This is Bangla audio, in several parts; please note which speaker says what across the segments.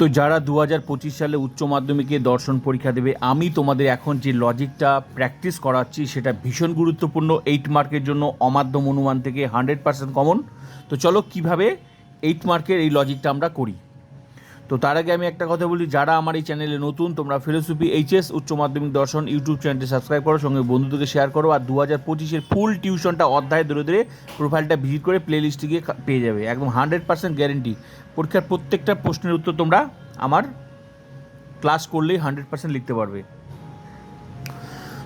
Speaker 1: তো যারা দু হাজার পঁচিশ সালে উচ্চ মাধ্যমিকে দর্শন পরীক্ষা দেবে, আমি তোমাদের এখন যে লজিকটা প্র্যাকটিস করাচ্ছি সেটা ভীষণ গুরুত্বপূর্ণ। এইট মার্কের জন্য অমাধ্যম অনুমান থেকে হান্ড্রেড পার্সেন্ট কমন তো চলো কীভাবে এইট মার্কের এই লজিকটা আমরা করি? তো তার আগে আমি একটা কথা বলি, যারা আমার এই চ্যানেলে নতুন, তোমরা ফিলোসফি এইচএস উচ্চ মাধ্যমিক দর্শন ইউটিউব চ্যানেলটি সাবস্ক্রাইব করো, সঙ্গে বন্ধুদেরকে শেয়ার করো আর দু হাজার পঁচিশের ফুল টিউশনটা অধ্যায় ধরে ধরে প্রোফাইলটা ভিজিট করে প্লে লিস্টে গিয়ে পেয়ে যাবে, একদম হান্ড্রেড পার্সেন্ট গ্যারেন্টি পরীক্ষার প্রত্যেকটা প্রশ্নের উত্তর তোমরা আমার ক্লাস করলেই হান্ড্রেড পার্সেন্ট লিখতে পারবে।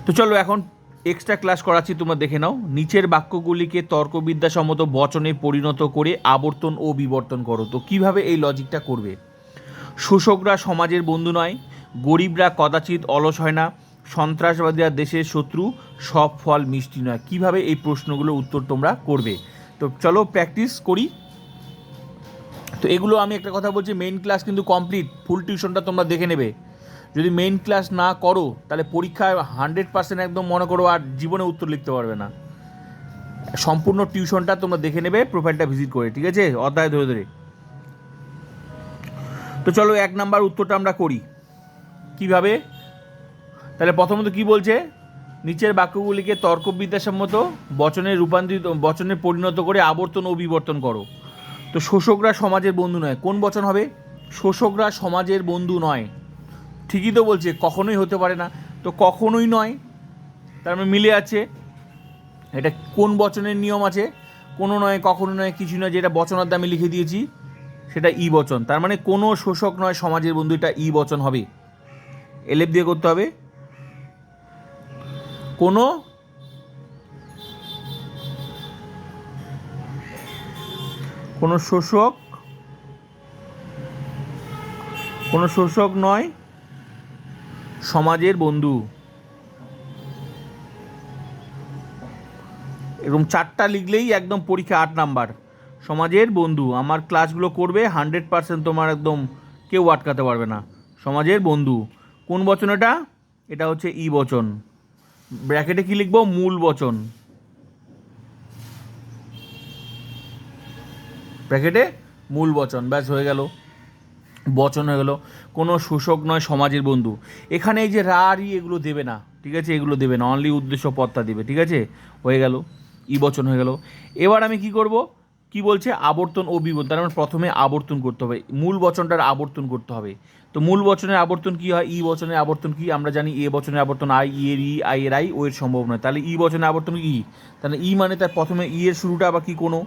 Speaker 1: তো চলো এখন এক্সট্রা ক্লাস করাচ্ছি, তোমরা দেখে নাও। নিচের বাক্যগুলিকে তর্কবিদ্যাসম্মত বচনে পরিণত করে আবর্তন ও বিবর্তন করো। তো কীভাবে এই লজিকটা করবে? শোষকরা সমাজের বন্ধু নয়, গরিবরা কদাচিৎ অলস হয় না, সন্ত্রাসবাদীরা দেশের শত্রু, সব ফল মিষ্টি নয়। কীভাবে এই প্রশ্নগুলোর উত্তর তোমরা করবে? তো চলো প্র্যাকটিস করি। তো এগুলো আমি একটা কথা বলছি মেইন ক্লাস কিন্তু কমপ্লিট ফুল টিউশনটা তোমরা দেখে নেবে। যদি মেইন ক্লাস না করো, তাহলে পরীক্ষায় হান্ড্রেড পার্সেন্ট একদম মনে করো আর জীবনে উত্তর লিখতে পারবে না। সম্পূর্ণ টিউশনটা তোমরা দেখে নেবে প্রোফাইলটা ভিজিট করে, ঠিক আছে? অধ্যায় ধরে ধরে। তো চলো এক নাম্বার উত্তরটা আমরা করি। কীভাবে? তাহলে প্রথমত কি বলছে? নিচের বাক্যগুলিকে তর্কবিদ্যাসম্মত বচনে রূপান্তরিত, বচনে পরিণত করে আবর্তন ও বিবর্তন করো। তো শোষকরা সমাজের বন্ধু নয়। কোন বচন হবে? শোষকরা সমাজের বন্ধু নয়। ঠিকই তো বলছে, কখনোই হতে পারে না। তো কখনোই নয়। তার মানে মিলে আছে। এটা কোন বচনের নিয়ম আছে? কোনো নয়, কখনো নয়, কিছু নয়, যেটা বচনার দামে লিখে দিয়েছি। সেটা ই বচন। তার মানে কোনো শোষক নয়, সমাজের বন্ধু, এটা ই বচন হবে। এলেপ দিয়ে করতে হবে। কোনো কোনো শোষক কোনো শোষক নয়, সমাজের বন্ধু। এরকম চারটা লিখলেই একদম পরীক্ষা আট নাম্বার। সমাজের বন্ধু, আমার ক্লাসগুলো করবে হান্ড্রেড পার্সেন্ট তোমার একদম কেউ আটকাতে পারবে না। সমাজের বন্ধু। কোন বচন এটা? এটা হচ্ছে ই বচন। ব্র্যাকেটে কি লিখব? মূল বচন। ব্র্যাকেটে মূল বচন। ব্যাস, হয়ে গেল। বচন হয়ে গেল। কোনো শোষক নয়, সমাজের বন্ধু। এখানে এই যে রা, রি এগুলো দেবে না, ঠিক আছে? এগুলো দেবে না। অনলি উদ্দেশ্য পদটা দেবে, ঠিক আছে? হয়ে গেল। ই বচন হয়ে গেল। এবার আমি কি করব? কি বলছে? আবর্তন ও বিবর্তন। তার মানে প্রথমে আবর্তন করতে হবে। মূল বচনটার আবর্তন করতে হবে। তো মূল বচনের আবর্তন কি হয়? ই বচনের আবর্তন কি? আমরা জানি এ বচনের আবর্তন আই, ই এর ই, আই এর আই, ও এর সম্ভব নয়। তাহলে ই বচনের আবর্তন ই তাহলে ই মানে তার প্রথমে ই এর শুরুটা আবার কি কোনো?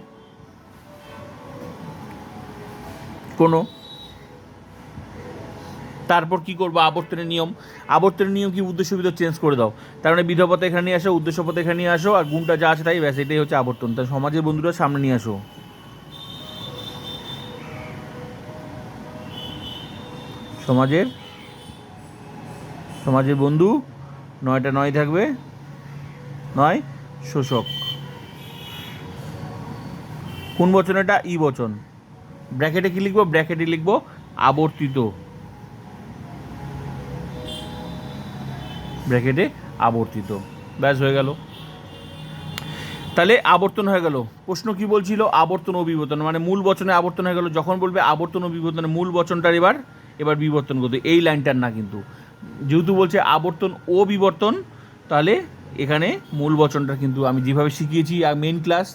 Speaker 1: কোনো? তারপর কি করব? আবর্তনের নিয়ম। আবর্তনের নিয়ম কি? উদ্দেশ্য বিধ চেঞ্জ করে দাও। তার মানে বিধপথে এখানে নিয়ে আসো, উদ্দেশ্য পথে এখানে নিয়ে আসো, আর গুণটা যা আছে তাই ব্যাস, এটাই হচ্ছে আবর্তন। তাই সমাজের বন্ধুরা সামনে নিয়ে আসো। সমাজের সমাজের বন্ধু, নয়টা নয় থাকবে, নয় শোষক। কোন বচন এটা ই বচন। ব্র্যাকেটে কি লিখব? ব্র্যাকেটে লিখব, আবর্তিত। ব্র্যাকেটে আবর্তিত। ব্যাস, হয়ে গেল। তাহলে আবর্তন হয়ে গেল। প্রশ্ন কি বলছিল? আবর্তন ও বিবর্তন। মানে মূল বচনে আবর্তন হয়ে গেল। যখন বলবে আবর্তন ও বিবর্তনে মূল বচনটার এবার এবার বিবর্তন করতে। এই লাইনটার না কিন্তু। যেহেতু বলছে আবর্তন ও বিবর্তন, তাহলে এখানে মূল বচনটা কিন্তু আমি যেভাবে শিখিয়েছি মেন ক্লাস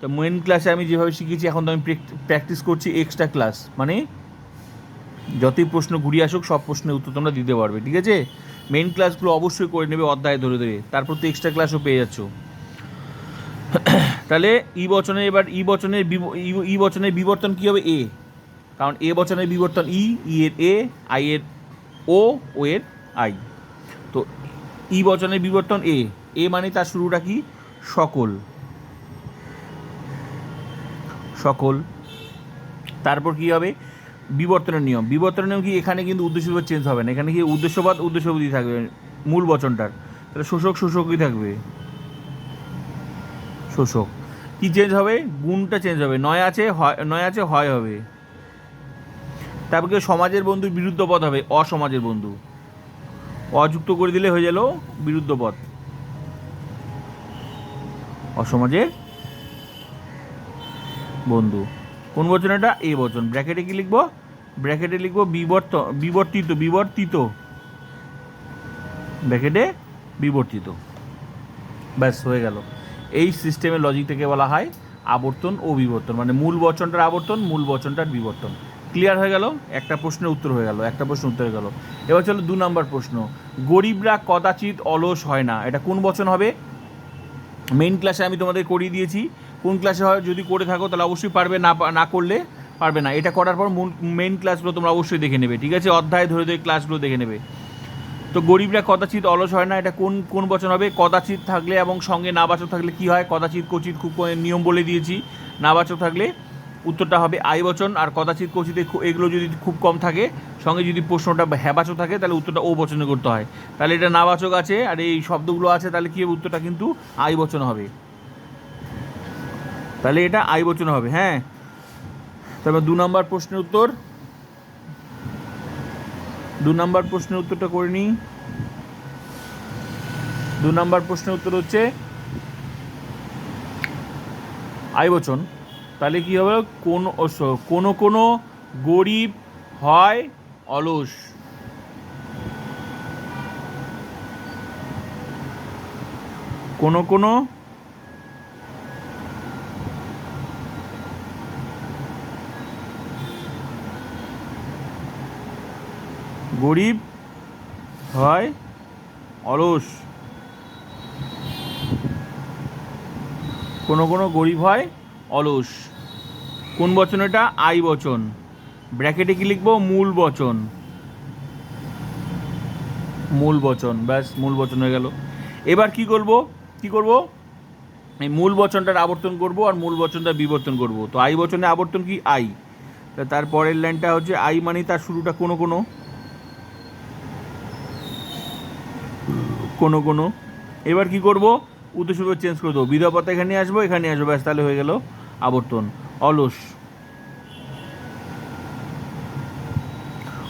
Speaker 1: তো মেন ক্লাসে আমি যেভাবে শিখিয়েছি, এখন তো আমি প্র্যাকটিস করছি এক্সট্রা ক্লাস মানে যতই প্রশ্ন ঘুরিয়ে আসুক, সব প্রশ্নের উত্তর তোমরা দিতে পারবে, ঠিক আছে? মেন ক্লাসগুলো অবশ্যই করে নেবে অধ্যায় ধরে ধরে। তারপর তো এক্সট্রা ক্লাসও পেয়ে যাচ্ছ। তাহলে ই বচনে এবার, ই বচনের ই বচনের বিবর্তন কী হবে? এ কারণ এ বচনের বিবর্তন ই ই এর এ, আই এর ও ও এর আই। তো ই বচনের বিবর্তন এ এ মানে তার শুরুটা কি? সকল। সকল। তারপর কি হবে? বিবর্তনের নিয়ম। বিবর্তনের নিয়ম কি? এখানে কিন্তু উদ্দেশ্যপদ চেঞ্জ হবে না। এখানে কি উদ্দেশ্যপদ উদ্দেশ্যপদই থাকবে। মূল বচনটার। তাহলে শোষক, শোষকই থাকবে। শোষক। কি চেঞ্জ হবে? গুণটা চেঞ্জ হবে। নয় আছে, হয়, নয় আছে, হয় হবে। তারপর সমাজের বন্ধু বিরুদ্ধ পদ হবে? অসমাজের বন্ধু। অযুক্ত করে দিলে হয়ে গেল বিরুদ্ধ পদ অসমাজের বন্ধু। কোন বচন এটা? এ বচন। ব্র্যাকেটে কি লিখব? ব্র্যাকেটে লিখব বিবর্ত, বিবর্তিত বিবর্তিত। ব্র্যাকেটে বিবর্তিত। ব্যাস, হয়ে গেল। এই সিস্টেমের লজিকটাকে বলা হয় আবর্তন ও বিবর্তন। মানে মূল বচনটার আবর্তন, মূল বচনটার বিবর্তন। ক্লিয়ার হয়ে গেল? একটা প্রশ্নের উত্তর হয়ে গেল, একটা প্রশ্ন উত্তর হয়ে গেল। এবার চলো দু নম্বর প্রশ্ন। গরিবরা কদাচিৎ অলস হয় না। এটা কোন বচন হবে? মেইন ক্লাসে আমি তোমাদের করিয়ে দিয়েছি। কোন ক্লাসে হয়? যদি করে থাকো, তাহলে অবশ্যই পারবে, না না করলে পারবে না। এটা করার পর মেইন ক্লাসগুলো তোমরা অবশ্যই দেখে নেবে, ঠিক আছে? অধ্যায় ধরে ধরে ক্লাসগুলো দেখে নেবে। তো গরিবরা কদাচিৎ অলস হয় না। এটা কোন কোন বচন হবে? কদাচিৎ থাকলে এবং সঙ্গে নাবাচক থাকলে কি হয়? কদাচিৎ কচিত খুব নিয়ম বলে দিয়েছি। নাবাচক থাকলে উত্তরটা হবে আই বচন, আর কদাচিৎ কচিতে এগুলো যদি খুব কম থাকে, সঙ্গে যদি প্রশ্নটা হ্যাবাচক থাকে, তাহলে উত্তরটা ও বচনে করতে হয়। তাহলে এটা নাবাচক আছে, আর এই শব্দগুলো আছে, তাহলে কী উত্তরটা কিন্তু আই বচন হবে। তাহলে এটা আই বচন হবে হ্যাঁ? তারপর দু নম্বর প্রশ্নের উত্তর। দু নম্বর প্রশ্নের উত্তরটা করে নিই। দু নম্বর প্রশ্নের উত্তর হচ্ছে আই বচন। তাহলে কি হবে? কোন কোনো কোনো গরিব হয় অলস। কোনো কোনো গরিব হয় অলস। কোনো কোনো গরিব হয় অলস। কোন বচন এটা? আই বচন। ব্র্যাকেটে কি লিখব? মূল বচন। মূল বচন। ব্যাস, মূল বচন হয়ে গেল। এবার কি করব? কি করব? এই মূল বচনটার আবর্তন করব আর মূল বচনটা বিবর্তন করব। তো আই বচনে আবর্তন কি? আই। তার পরের লাইনটা হচ্ছে, আই মানে তার শুরুটা কোনো কোনো। কোনো কোনো। এবার কি করব? উদ্দেশ্য চেঞ্জ করে দেবো। বিধপতা এখানে আসব এখানে আসব, ব্যাস, তাহলে হয়ে গেল আবর্তন। অলস।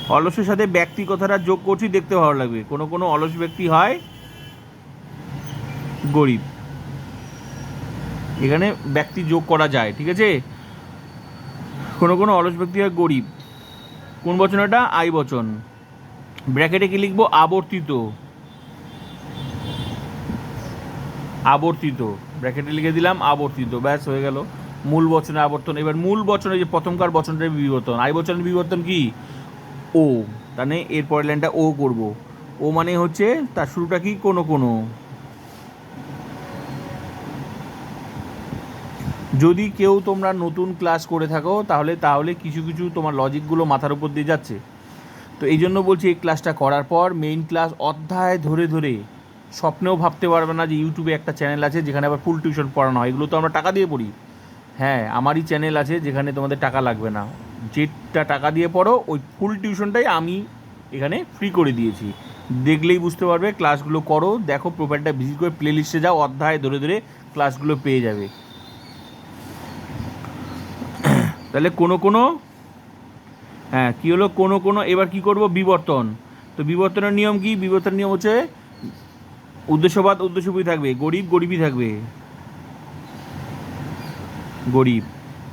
Speaker 1: অলসের সাথে ব্যক্তি কথাটা যোগ করছি, দেখতে ভালো লাগবে। কোনো কোনো অলস ব্যক্তি হয় গরিব। এখানে ব্যক্তি যোগ করা যায়, ঠিক আছে? কোনো কোনো অলস ব্যক্তি হয় গরিব। কোন বচন এটা? আই বচন। ব্র্যাকেটে কি লিখব? আবর্তিত। আবর্তিত ব্র্যাকেটে লিখে দিলাম আবর্তিত, ব্যাস হয়ে গেল। মূল বচনে আবর্তন, এবার মূল বচনে যে প্রথমকার বচনটার বিবর্তন, আই বচনের বিবর্তন কি? ও তাহলে এর পরের লাইনটা ও করব। ও মানে হচ্ছে তার শুরুটা কি? কোনো কোনো। যদি কেউ তোমরা নতুন ক্লাস করে থাকো, তাহলে তাহলে কিছু কিছু তোমার লজিকগুলো মাথার উপর দিয়ে যাচ্ছে। তো এই জন্য বলছি, এই ক্লাসটা করার পর মেইন ক্লাস অধ্যায় ধরে ধরে স্বপ্নেও ভাবতে পারবে না যে ইউটিউবে একটা চ্যানেল আছে যেখানে আবার ফুল টিউশন পড়ানো হয়। এগুলো তো আমরা টাকা দিয়ে পড়ি। হ্যাঁ আমারই চ্যানেল আছে যেখানে তোমাদের টাকা লাগবে না। যেটা টাকা দিয়ে পড়ো, ওই ফুল টিউশনটাই আমি এখানে ফ্রি করে দিয়েছি। দেখলেই বুঝতে পারবে ক্লাসগুলো করো, দেখো প্রোফাইলটা ভিজিট করে প্লে লিস্টে যাও, অধ্যায় ধরে ধরে ক্লাসগুলো পেয়ে যাবে। তাহলে কোনো কোনো হ্যাঁ কী হলো? কোনো কোনো, এবার কি করব? বিবর্তন। তো বিবর্তনের নিয়ম কি? বিবর্তনের নিয়ম হচ্ছে উদ্দেশ্যবাদ উদ্দেশ্যবই থাকবে। গরিব, গরিবই থাকবে। গরিব।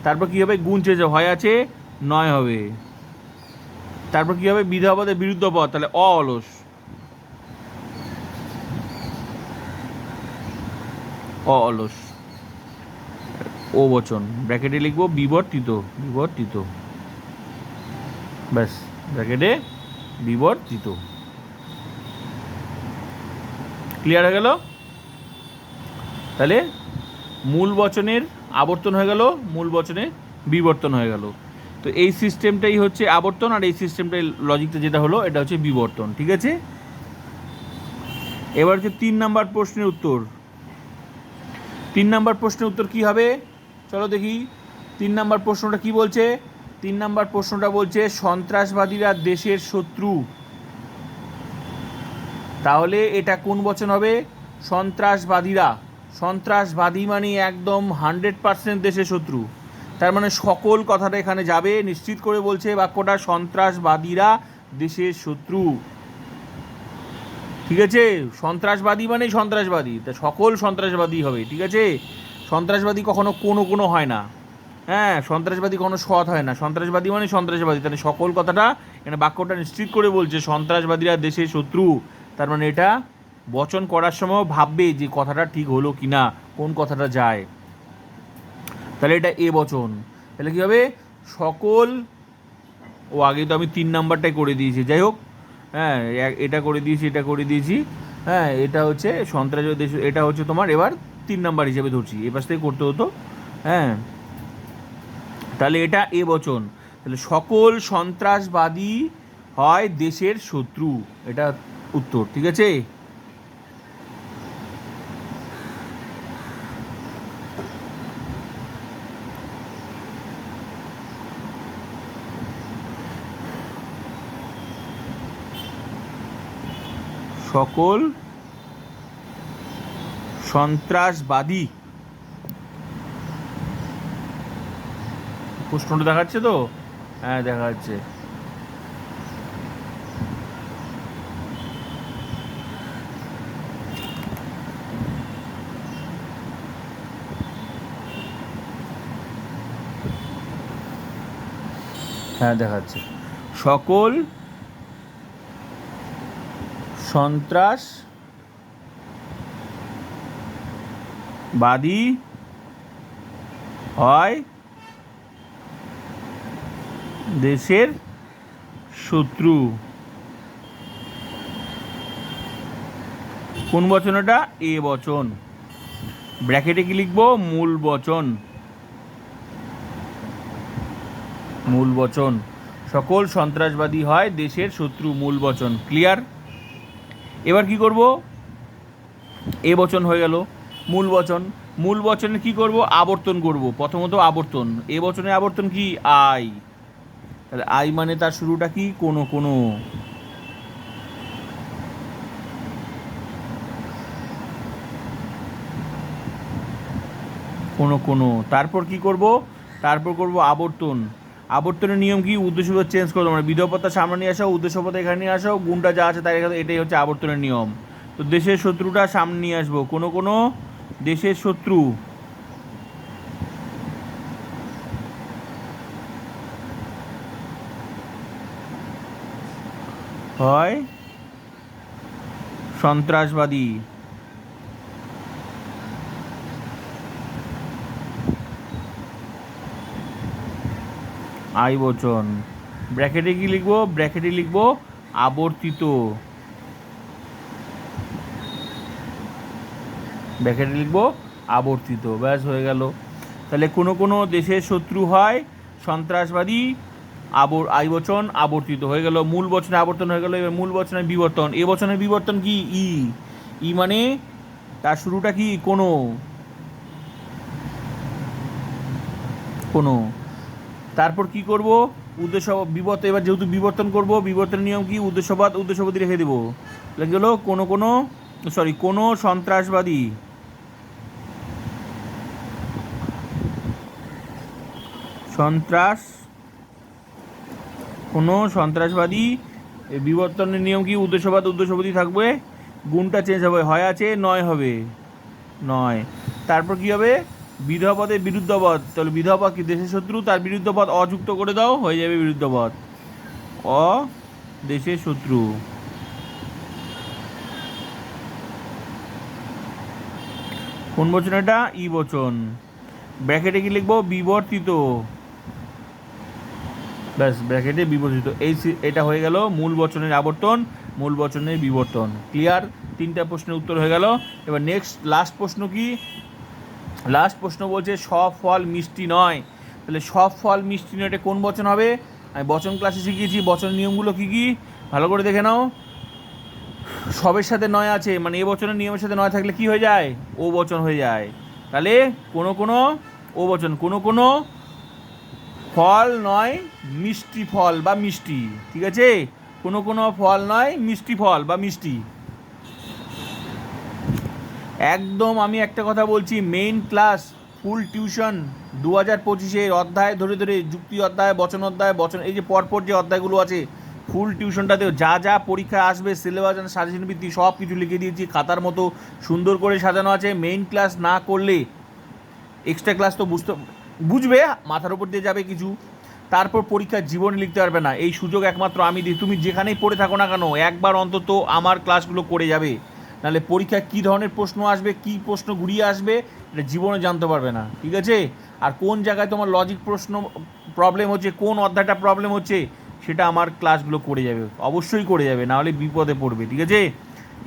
Speaker 1: তারপর কি হবে? গুণ চেঞ্জ হয় আছে, নয় হবে। তারপর কি হবে? বিধা পদের বিরুদ্ধ পদ তাহলে অলস। অলস। ও বচন ব্র্যাকেটে লিখব, বিবর্তিত। বিবর্তিত। ব্যাস। ব্র্যাকেটে বিবর্তিত। ক্লিয়ার হয়ে গেল? তাহলে মূল বচনের আবর্তন হয়ে গেল, মূল বচনের বিবর্তন হয়ে গেল। তো এই সিস্টেমটাই হচ্ছে আবর্তন আর এই সিস্টেমটাই লজিকটা যেটা হলো, এটা হচ্ছে বিবর্তন, ঠিক আছে? এবার হচ্ছে তিন নাম্বার প্রশ্নের উত্তর। তিন নাম্বার প্রশ্নের উত্তর কি হবে? চলো দেখি। তিন নাম্বার প্রশ্নটা কি বলছে? তিন নাম্বার প্রশ্নটা বলছে, সন্ত্রাসবাদীরা দেশের শত্রু। তাহলে এটা কোন বচন হবে? সন্ত্রাসবাদীরা। সন্ত্রাসবাদী মানে একদম হান্ড্রেড পার্সেন্ট দেশের শত্রু। তার মানে সকল কথাটা এখানে যাবে, নিশ্চিত করে বলছে বাক্যটা, সন্ত্রাসবাদীরা দেশের শত্রু। ঠিক আছে? সন্ত্রাসবাদী মানে সন্ত্রাসবাদী। তা সকল সন্ত্রাসবাদী হবে, ঠিক আছে? সন্ত্রাসবাদী কখনো কোনো কোনো হয় না। হ্যাঁ সন্ত্রাসবাদী কোনো সৎ হয় না। সন্ত্রাসবাদী মানে সন্ত্রাসবাদী। তাহলে সকল কথাটা এখানে বাক্যটা নিশ্চিত করে বলছে, সন্ত্রাসবাদীরা দেশের শত্রু। তার মানে এটা বচন করার সময় ভাববে যে কথাটা ঠিক হলো কি না কোন কথাটা যায়। তাহলে এটা এ বচন। তাহলে কী হবে? সকল, ও আগে তো আমি তিন নাম্বারটাই করে দিয়েছি, যাই হোক হ্যাঁ এটা করে দিয়েছি, এটা করে দিয়েছি হ্যাঁ এটা হচ্ছে সন্ত্রাস দেশ, এটা হচ্ছে তোমার এবার তিন নাম্বার হিসেবে ধরছি, এ পাশ থেকে করতে হতো হ্যাঁ। তাহলে এটা এ বচন। তাহলে সকল সন্ত্রাসবাদী হয় দেশের শত্রু, এটা উত্তর ঠিক আছে? সকল সন্ত্রাসবাদী। প্রশ্নটা দেখাচ্ছে তো? হ্যাঁ দেখা যাচ্ছে হ্যাঁ দেখাচ্ছে। সকল সন্ত্রাস বাদী হয় দেশের শত্রু। কোন বচন এটা? এ বচন। ব্র্যাকেটে কি লিখব? মূল বচন। মূল বচন। সকল সন্ত্রাসবাদী হয় দেশের শত্রু মূল বচন। ক্লিয়ার এবার কি করব? এ বচন হয়ে গেল, মূল বচন। মূল বচনে কি করব? আবর্তন করব। প্রথমত আবর্তন। এ বচনে আবর্তন কি? আই তাহলে আই মানে তার শুরুটা কি? কোনো কোনো। কোনো কোনো। তারপর কি করব? তারপর করব আবর্তন। আবর্তনের নিয়ম কি? উদ্দেশ্যপদ চেঞ্জ করব মানে বিধপতা সামনে নিয়ে আসো উদ্দেশ্যপদ এখানে নিয়ে আসো, গুণটা যা আছে তাই এটাই হচ্ছে আবর্তনের নিয়ম। তো দেশের শত্রুটা সামনে নিয়ে আসব। কোনো কোনো দেশের শত্রু। হয় সন্ত্রাসবাদী। আই বচন। ব্র্যাকেটে কি লিখব? ব্র্যাকেটে লিখব, আবর্তিত। ব্র্যাকেটে লিখব, আবর্তিত। ব্যাস, হয়ে গেল। তাহলে কোনো কোনো দেশের শত্রু হয়, সন্ত্রাসবাদী, আবর আই বচন, আবর্তিত। হয়ে গেল, মূল বচনে আবর্তন হয়ে গেল, এবার মূল বচনের বিবর্তন। এ বচনের বিবর্তন কি? ই। ই মানে তার শুরুটা কি? কোনো। কোনো। তারপর কি করব? উদ্দেশ্য বিবর্তন এবার যেহেতু বিবর্তন করব, বিবর্তনের নিয়ম কি? উদ্দেশ্যবাদ, উদ্দেশ্যবাদী রেখে দেবো। লেগে গেলো, কোনো কোনো সরি কোনো সন্ত্রাসবাদী। সন্ত্রাস, কোনো সন্ত্রাসবাদী বিবর্তনের নিয়ম কি? উদ্দেশ্যবাদ, উদ্দেশ্যবাদী থাকবে। গুণটা চেঞ্জ হবে। হয় আছে, নয় হবে। নয়। তারপর কি হবে? বিধপদের বিরুদ্ধপদ তাহলে বিধপদ কি দেশের শত্রু? তার বিরুদ্ধপদ অযুক্ত করে দাও, হয়ে যাবে বিরুদ্ধপদ অ, দেশের শত্রু। কোন বচন এটা? ই বচন। ব্র্যাকেটে কি লিখব? বিবর্তিত। ব্যাস, ব্র্যাকেটে বিবর্তিত। এই এটা হয়ে গেল মূল বচনের আবর্তন, মূল বচনের বিবর্তন। ক্লিয়ার? তিনটা প্রশ্নের উত্তর হয়ে গেল। এবার নেক্সট লাস্ট প্রশ্ন কি? লাস্ট প্রশ্ন বলছে, সব ফল মিষ্টি নয়। তাহলে সব ফল মিষ্টি নয়, এটা কোন বচন হবে? আমি বচন ক্লাসে শিখিয়েছি, বচন নিয়মগুলো কি কি? ভালো করে দেখে নাও। সবের সাথে নয় আছে মানে এ বচনের নিয়মের সাথে নয় থাকলে কি হয়ে যায়? ও বচন হয়ে যায়। তাহলে কোনো কোনো, ও বচন, কোনো কোনো ফল নয়, মিষ্টি ফল বা মিষ্টি, ঠিক আছে? কোনো কোনো ফল নয়, মিষ্টি ফল বা মিষ্টি। একদম আমি একটা কথা বলছি মেইন ক্লাস ফুল টিউশন দু হাজার পঁচিশের অধ্যায় ধরে ধরে, যুক্তি অধ্যায়, বচন অধ্যায়, বচন, এই যে পরপর যে অধ্যায়গুলো আছে ফুল টিউশনটাতেও যা যা পরীক্ষা আসবে সিলেবাস সাজেশন ভিত্তি সব কিছু লিখে দিয়েছি, খাতার মতো সুন্দর করে সাজানো আছে মেইন ক্লাস না করলে এক্সট্রা ক্লাস তো বুঝতে, বুঝবে, মাথার উপর দিয়ে যাবে কিছু, তারপর পরীক্ষার জীবনে লিখতে পারবে না, এই সুযোগ একমাত্র আমি দিই, তুমি যেখানেই পড়ে থাকো না কেন, একবার অন্তত আমার ক্লাসগুলো করে যাবে। নাহলে পরীক্ষায় কী ধরনের প্রশ্ন আসবে, কী প্রশ্ন ঘুরিয়ে আসবে, এটা জীবনে জানতে পারবে না, ঠিক আছে? আর কোন জায়গায় তোমার লজিক প্রশ্ন প্রবলেম হচ্ছে, কোন অধ্যায়টা প্রবলেম হচ্ছে, সেটা আমার ক্লাসগুলো করে যাবে, অবশ্যই করে যাবে, নাহলে বিপদে পড়বে, ঠিক আছে?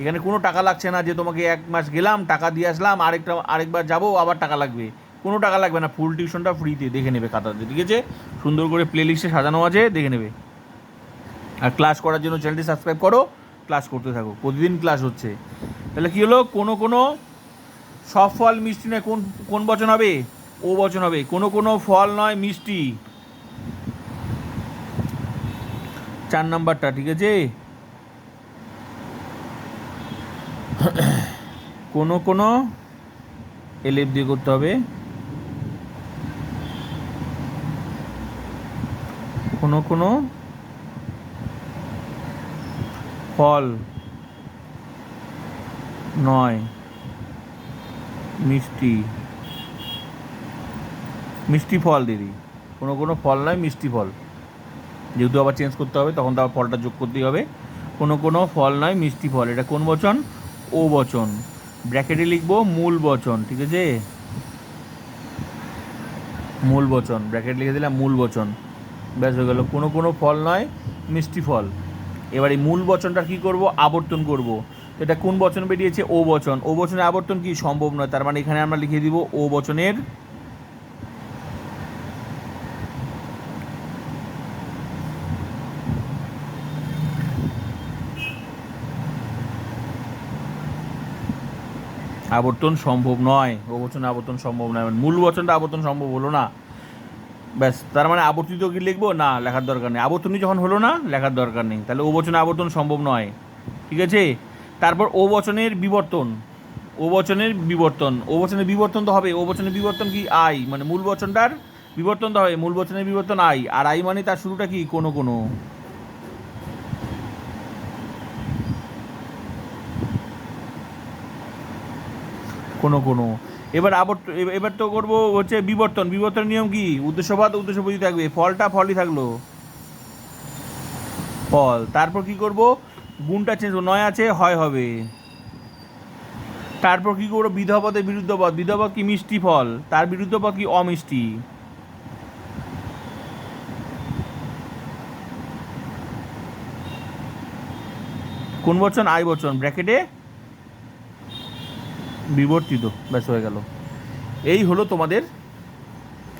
Speaker 1: এখানে কোনো টাকা লাগছে না যে তোমাকে এক মাস গেলাম, টাকা দিয়ে আসলাম, আরেকটা, আরেকবার যাব, আবার টাকা লাগবে। কোনো টাকা লাগবে না ফুল টিউশনটা ফ্রিতে দেখে নেবে খাতাতে, ঠিক আছে? সুন্দর করে প্লে লিস্টে সাজানো আছে, দেখে নেবে। আর ক্লাস করার জন্য চ্যানেলটি সাবস্ক্রাইব করো। ক্লাস করতে থাকো, প্রতিদিন ক্লাস হচ্ছে। তাহলে কী হলো? কোনো কোনো সব ফল মিষ্টি নয়, কোন কোন বচন হবে? ও বচন হবে। কোনো কোনো ফল নয় মিষ্টি। চার নাম্বারটা, ঠিক আছে? কোনো কোনো এলএফ দিয়ে করতে হবে। কোনো কোনো ফল নয়, মিষ্টি। মিষ্টি ফল, দিদি। কোনো কোনো ফল নয়, মিষ্টি ফল। যেহেতু আবার চেঞ্জ করতে হবে, তখন তো আবার ফলটা যোগ করতেই হবে। কোনো কোনো ফল নয়, মিষ্টি ফল। এটা কোন বচন? ও বচন। ব্র্যাকেটে লিখব মূল বচন, ঠিক আছে? মূল বচন। ব্র্যাকেট লিখে দিলাম মূল বচন। ব্যাস হয়ে গেল। কোনো কোনো ফল নয়, মিষ্টি ফল। এবার এই মূল বচনটা কী করব? আবর্তন করব। এটা কোন বচন বেরিয়েছে? ও বচন। ও বচনে আবর্তন কি? সম্ভব নয়। তার মানে এখানে আমরা লিখে দিব ও বচনের আবর্তন সম্ভব নয়। ও বচনে আবর্তন সম্ভব নয়। মূল বচনটা আবর্তন সম্ভব হলো না। ব্যাস, তার মানে আবর্তিত কি লিখব? না, লেখার দরকার নেই। আবর্তনই যখন হলো না, লেখার দরকার নেই। তাহলে ও বচনে আবর্তন সম্ভব নয়। ঠিক আছে? তারপর ও বচনের বিবর্তন। ও বচনের বিবর্তন। ও বচনের বিবর্তন তো হবে। ও বচনের বিবর্তন কি? আই। মানে মূল বচনটার বিবর্তন তো হবে। মূল বচনের বিবর্তন আই। আর আই মানে তার শুরুটা কি? কোনো কোনো। কোনো কোনো। এবার আবর্ত এবার- তো করব হচ্ছে বিবর্তন। বিবর্তন নিয়ম কি? উদ্দেশ্যবাদ উদ্দেশ্যবোধী থাকবে। ফলটা ফলই থাকল। ফল। তারপর কি করব? গুণটা চেঞ্জ নয় আছে, হয় হবে। তারপর কি করব? বিধপদের বিরুদ্ধপদ বিধপদ কি মিষ্টি ফল? তার বিরুদ্ধপদ কি অমিষ্টি? কোন বচন? আই বচন। ব্র্যাকেটে বিবর্তিত, ব্যাস হয়ে গেল। এই হলো তোমাদের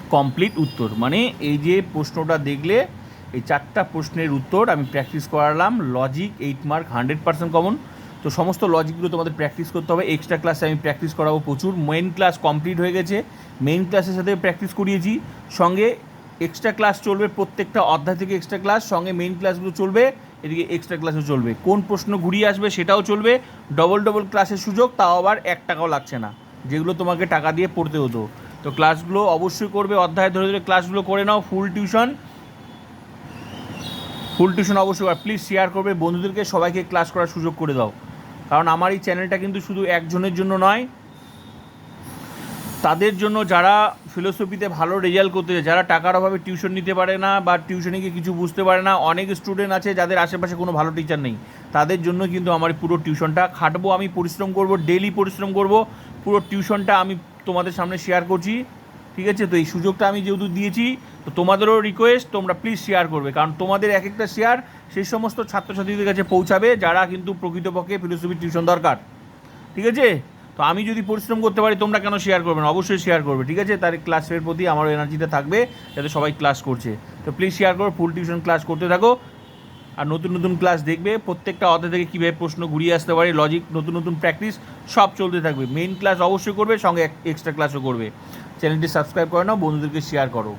Speaker 1: কমপ্লিট উত্তর। মানে এই যে প্রশ্নটা দেখলে, এই চারটা প্রশ্নের উত্তর আমি প্র্যাকটিস করালাম। Logic eight mark hundred percent common তো সমস্ত লজিকগুলো তোমাদের প্র্যাকটিস করতে হবে। এক্সট্রা ক্লাসে আমি প্র্যাকটিস করাবো প্রচুর। মেইন ক্লাস কমপ্লিট হয়ে গেছে। মেইন ক্লাসের সাথে প্র্যাকটিস করিয়েছি। সঙ্গে এক্সট্রা ক্লাস চলবে প্রত্যেকটা অধ্যায় থেকে এক্সট্রা ক্লাস সঙ্গে মেইন ক্লাসগুলো চলবে। এদিকে এক্সট্রা ক্লাসও চলবে। কোন প্রশ্ন ঘুরিয়ে আসবে সেটাও চলবে। ডবল ডবল ক্লাসের সুযোগ, তাও আবার এক টাকাও লাগছে না। যেগুলো তোমাকে টাকা দিয়ে পড়তে হতো। তো ক্লাসগুলো অবশ্যই করবে। অধ্যায় ধরে ধরে ক্লাসগুলো করে নাও ফুল টিউশন ফুল টিউশন অবশ্যই আর প্লিজ শেয়ার করবে। বন্ধুদেরকে সবাইকে ক্লাস করার সুযোগ করে দাও। কারণ আমার এই চ্যানেলটা কিন্তু শুধু একজনের জন্য নয় তাদের জন্য যারা ফিলোসফিতে ভালো রেজাল্ট করতে চায়, যারা টাকার অভাবে টিউশন নিতে পারে না বা টিউশনে গিয়ে কিছু বুঝতে পারে না, অনেক স্টুডেন্ট আছে যাদের আশেপাশে কোনো ভালো টিচার নেই। তাদের জন্য কিন্তু আমার পুরো টিউশনটা খাটবো, আমি পরিশ্রম করব ডেলি পরিশ্রম করব, পুরো টিউশনটা আমি তোমাদের সামনে শেয়ার করছি। ঠিক আছে? তো এই সুযোগটা আমি যেহেতু দিয়েছি, তো তোমাদেরও রিকোয়েস্ট তোমরা প্লিজ শেয়ার করবে। কারণ তোমাদের এক একটা শেয়ার সেই সমস্ত ছাত্রছাত্রীদের কাছে পৌঁছাবে, যারা কিন্তু প্রকৃতপক্ষে ফিলোসফি টিউশন দরকার। ঠিক আছে? তো আমি যদি পরিশ্রম করতে পারি, তোমরা কেন শেয়ার করবে না? অবশ্যই শেয়ার করবে, ঠিক আছে? তার ক্লাসের প্রতি আমার এনার্জিটা থাকবে, যাতে সবাই ক্লাস করছে। তো প্লিজ শেয়ার করো ফুল টিউশন ক্লাস করতে থাকো। আর নতুন নতুন ক্লাস দেখবে, প্রত্যেকটা অধ্যায় থেকে কীভাবে প্রশ্ন ঘুরিয়ে আসতে পারে লজিক নতুন নতুন প্র্যাকটিস সব চলতে থাকবে। মেইন ক্লাস অবশ্যই করবে, সঙ্গে এক্সট্রা ক্লাসও করবে। চ্যানেলটি সাবস্ক্রাইব করে নাও, বন্ধুদেরকে শেয়ার করো।